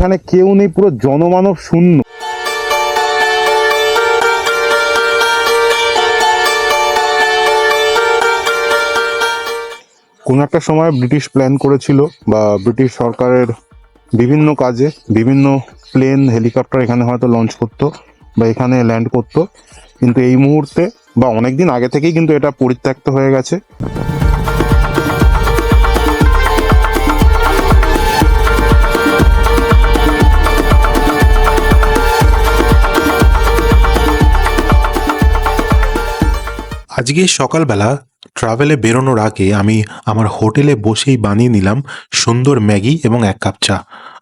এখানে কেউ নেই, পুরো জনমানব শূন্য। কোনো একটা সময় ব্রিটিশ প্ল্যান করেছিল বা ব্রিটিশ সরকারের বিভিন্ন কাজে বিভিন্ন প্লেন হেলিকপ্টার এখানে হয়তো লঞ্চ করতো বা এখানে ল্যান্ড করতো। কিন্তু এই মুহূর্তে বা অনেক দিন আগে থেকেই কিন্তু এটা পরিত্যক্ত হয়ে গেছে। আজকে সকালবেলা ট্রাভেলে বেরোনোর আগে আমি আমার হোটেলে বসেই বানিয়ে নিলাম সুন্দর ম্যাগি এবং এক কাপ চা।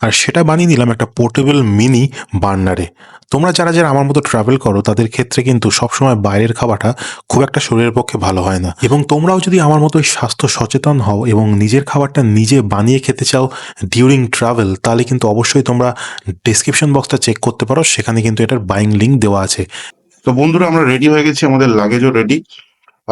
আর সেটা বানিয়ে নিলাম একটা পোর্টেবল মিনি বার্নারে তোমরা যারা যারা আমার মতো ট্রাভেল করো, তাদের ক্ষেত্রে কিন্তু সবসময় বাইরের খাওয়াটা খুব একটা শরীরের পক্ষে ভালো হয় না। এবং তোমরাও যদি আমার মতো স্বাস্থ্য সচেতন হও এবং নিজের খাবারটা নিজে বানিয়ে খেতে চাও ডিউরিং ট্রাভেল তাহলে কিন্তু অবশ্যই তোমরা ডিসক্রিপশন বক্সটা চেক করতে পারো। সেখানে কিন্তু এটার বাইং লিঙ্ক দেওয়া আছে। তো বন্ধুরা, আমরা রেডি হয়ে গেছি, আমাদের লাগেজও রেডি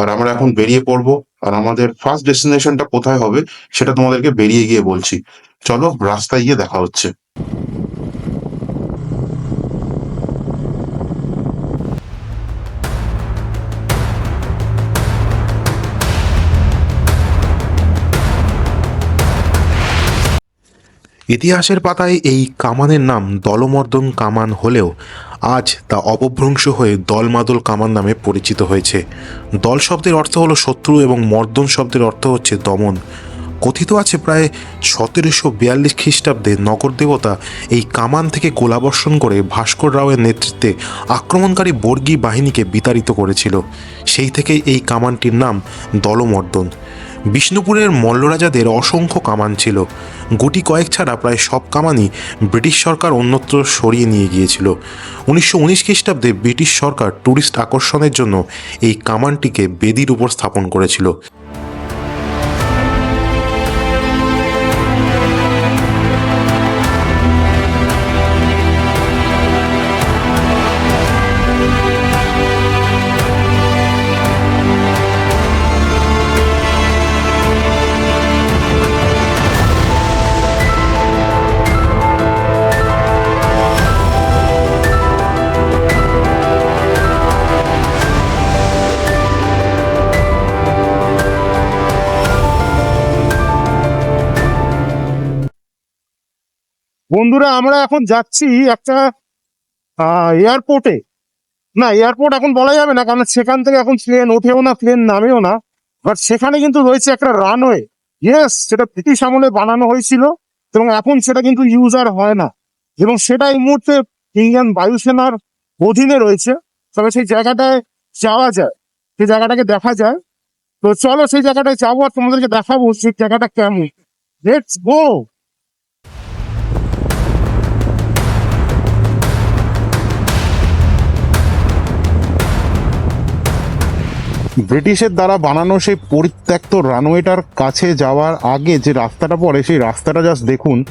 আর আমরা এখন বেরিয়ে পড়ব। আর আমাদের ফার্স্ট ডেস্টিনেশনটা কোথায় হবে, সেটা তোমাদেরকে বেরিয়ে গিয়ে বলছি। চলো, রাস্তায় গিয়ে দেখা হচ্ছে। ইতিহাসের পাতায় এই কামানের নাম দলমর্দন কামান হলেও আজ তা অপভ্রংশ হয়ে দলমাদল কামান নামে পরিচিত হয়েছে। দল শব্দের অর্থ হলো শত্রু এবং মর্দন শব্দের অর্থ হচ্ছে দমন। কথিত আছে প্রায় সতেরোশো বিয়াল্লিশ খ্রিস্টাব্দে নগর দেবতা এই কামান থেকে গোলাবর্ষণ করে ভাস্কর রাওয়ের নেতৃত্বে আক্রমণকারী বর্গী বাহিনীকে বিতাড়িত করেছিল। সেই থেকেই এই কামানটির নাম দলমর্দন। বিষ্ণুপুরের মল্লরাজাদের অসংখ্য কামান ছিল। গুটি কয়েক ছাড়া প্রায় সব কামানই ব্রিটিশ সরকার অন্যত্র সরিয়ে নিয়ে গিয়েছিল। উনিশশো উনিশ খ্রিস্টাব্দে ব্রিটিশ সরকার ট্যুরিস্ট আকর্ষণের জন্য এই কামানটিকে বেদির উপর স্থাপন করেছিল। বন্ধুরা, আমরা এখন যাচ্ছি একটা এয়ারপোর্টে না এয়ারপোর্ট এখন বলা যাবে না, কারণ সেখান থেকে এখন প্লেন ওঠেও না প্লেন নামেও না। বাট সেখানে কিন্তু রয়েছে একটা রানওয়ে ইয়েস সেটা ব্রিটিশ আমলে বানানো হয়েছিল, এবং এখন সেটা কিন্তু ইউজ আর হয় না। এবং সেটা এই মুহূর্তে ইন্ডিয়ান বায়ুসেনার অধীনে রয়েছে। তবে সেই জায়গাটায় যাওয়া যায়, সেই জায়গাটাকে দেখা যায়। তো চলো সেই জায়গাটায় যাব আর তোমাদেরকে দেখাবো সেই জায়গাটা কেমন। লেটস গো ব্রিটিশের দ্বারা বানানো সেই পরিত্যক্ত রানওয়েটার কাছে যাওয়ার আগে যে রাস্তাটা পড়ে, সেই রাস্তাটা জাস্ট দেখুন।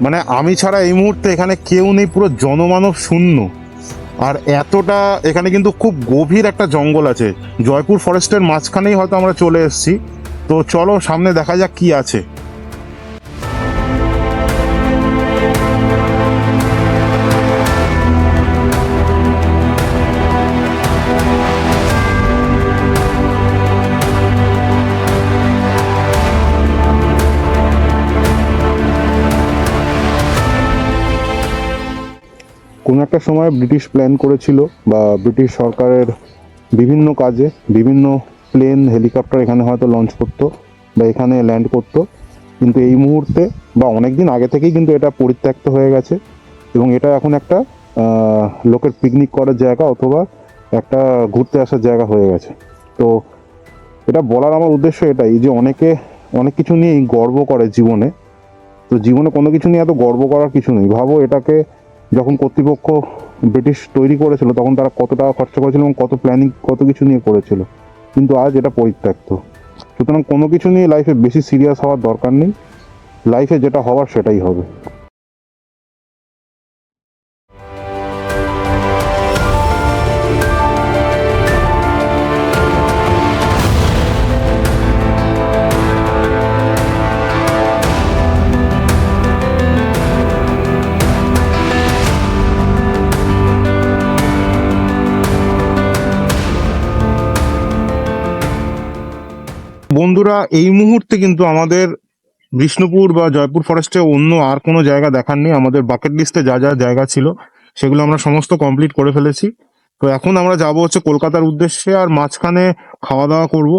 মানে আমি ছাড়া এই মুহূর্তে এখানে কেউ নেই, পুরো জনমানব শূন্য। আর এতটা এখানে কিন্তু খুব গভীর একটা জঙ্গল আছে। জয়পুর ফরেস্টের মাঝখানেই হয়তো আমরা চলে এসেছি। তো চলো সামনে দেখা যাক কি আছে। কোনো একটা সময় ব্রিটিশ প্ল্যান করেছিল বা ব্রিটিশ সরকারের বিভিন্ন কাজে বিভিন্ন প্লেন হেলিকপ্টার এখানে হয়তো লঞ্চ করতো বা এখানে ল্যান্ড করতো। কিন্তু এই মুহূর্তে বা অনেক দিন আগে থেকেই কিন্তু এটা পরিত্যক্ত হয়ে গেছে এবং এটা এখন একটা লোকের পিকনিক করার জায়গা অথবা একটা ঘুরতে আসার জায়গা হয়ে গেছে। তো এটা বলার আমার উদ্দেশ্য এটাই যে অনেকে অনেক কিছু নিয়েই গর্ব করে জীবনে। তো জীবনে কোনো কিছু নিয়ে এত গর্ব করার কিছু নেই। ভাবো এটাকে যখন কর্তৃপক্ষ ব্রিটিশ তৈরি করেছিল, তখন তারা কত টাকা খরচা করেছিল এবং কত প্ল্যানিং কত কিছু নিয়ে করেছিল। কিন্তু আজ এটা পরিত্যক্ত। সুতরাং কোনো কিছু নিয়ে লাইফে বেশি সিরিয়াস হওয়ার দরকার নেই। লাইফে যেটা হওয়ার সেটাই হবে। বন্ধুরা, এই মুহূর্তে কিন্তু আমাদের বিষ্ণুপুর বা জয়পুর ফরেস্টে অন্য আর কোনো জায়গা দেখার নেই। আমাদের বাকেট লিস্টে যা যা জায়গা ছিল, সেগুলো আমরা সমস্ত কমপ্লিট করে ফেলেছি। তো এখন আমরা যাব হচ্ছে কলকাতার উদ্দেশ্যে আর মাঝখানে খাওয়া দাওয়া করব।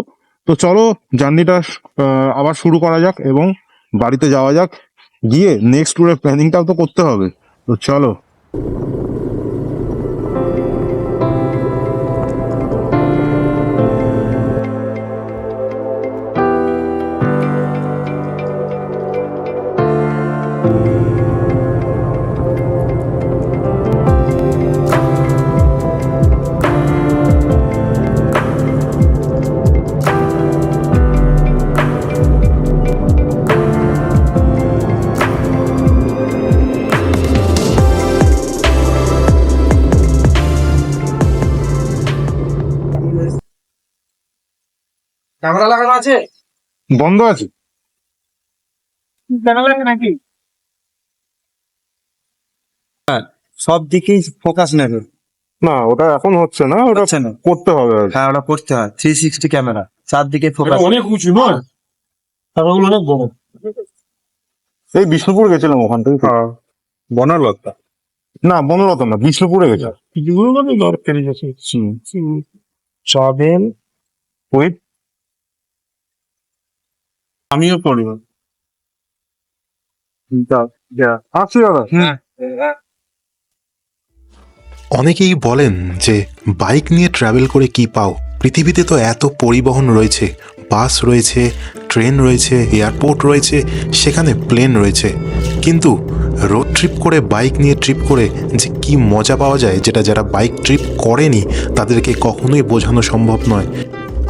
তো চলো জার্নিটা আবার শুরু করা যাক এবং বাড়িতে যাওয়া যাক। গিয়ে নেক্সট ট্যুরের প্ল্যানিংটাও তো করতে হবে। তো চলো। ক্যামেরা লাগানো আছে? বন্ধ আছে। নাকি? হ্যাঁ, সব দিকেই ফোকাস নেবে। না ওটা এখন হচ্ছে না ওটা হচ্ছে না। করতে হবে হ্যাঁ ওটা করতে হয়। Three sixty camera. চারদিকে ফোকাস অনেক উঁচু নয়? ক্যামেরাগুলো অনেক বড়। এই বিষ্ণুপুর গেছিলাম ওখান থেকে। বনলতা। না বনরত না বিষ্ণুপুরে গেছিলাম। আছে উইথ আমিও করি। আসছি দাদা অনেকেই বলেন যে বাইক নিয়ে ট্রাভেল করে কি পাও? পৃথিবীতে তো এত পরিবহন রয়েছে। বাস রয়েছে ট্রেন রয়েছে এয়ারপোর্ট রয়েছে সেখানে প্লেন রয়েছে। কিন্তু রোড ট্রিপ করে বাইক নিয়ে ট্রিপ করে যে কি মজা পাওয়া যায় যেটা যারা বাইক ট্রিপ করেনি তাদেরকে কখনোই বোঝানো সম্ভব নয়।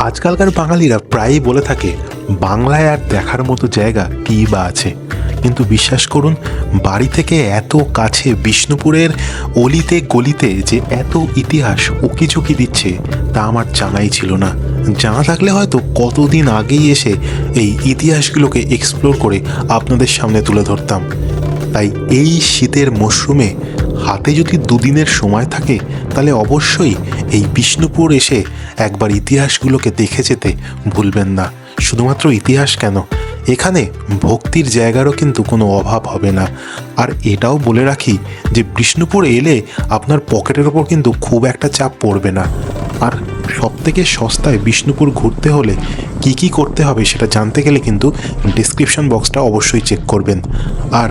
আজকালকার বাঙালিরা প্রায়ই বলে থাকে, বাংলায় আর দেখার মতো জায়গা কী বা আছে? কিন্তু বিশ্বাস করুন, বাড়ি থেকে এত কাছে বিষ্ণুপুরের অলিতে গলিতে যে এত ইতিহাস উকিঝুঁকি দিচ্ছে, তা আমার জানাই ছিল না। জানা থাকলে হয়তো কতদিন আগেই এসে এই ইতিহাসগুলোকে এক্সপ্লোর করে আপনাদের সামনে তুলে ধরতাম। তাই এই শীতের মরশুমে হাতে যদি দুদিনের সময় থাকে, তাহলে অবশ্যই এই বিষ্ণুপুর এসে একবার ইতিহাসগুলোকে দেখে যেতে ভুলবেন না। শুধুমাত্র ইতিহাস কেন? এখানে ভক্তির জায়গারও কিন্তু কোনো অভাব হবে না। আর এটাও বলে রাখি যে বিষ্ণুপুর এলে আপনার পকেটের ওপর কিন্তু খুব একটা চাপ পড়বে না। আর সবথেকে সস্তায় বিষ্ণুপুর ঘুরতে হলে কি কি করতে হবে সেটা জানতে গেলে কিন্তু ডিসক্রিপশন বক্সটা অবশ্যই চেক করবেন। আর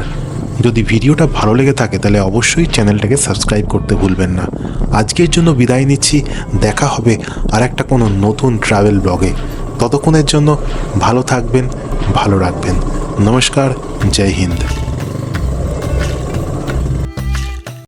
যদি ভিডিওটা ভালো লেগে থাকে, তাহলে অবশ্যই চ্যানেলটাকে সাবস্ক্রাইব করতে ভুলবেন না। আজকের জন্য বিদায় নিচ্ছি। দেখা হবে আর একটা কোনো নতুন ট্রাভেল ব্লগে ততক্ষণের জন্য ভালো থাকবেন, ভালো রাখবেন। নমস্কার, জয় হিন্দ।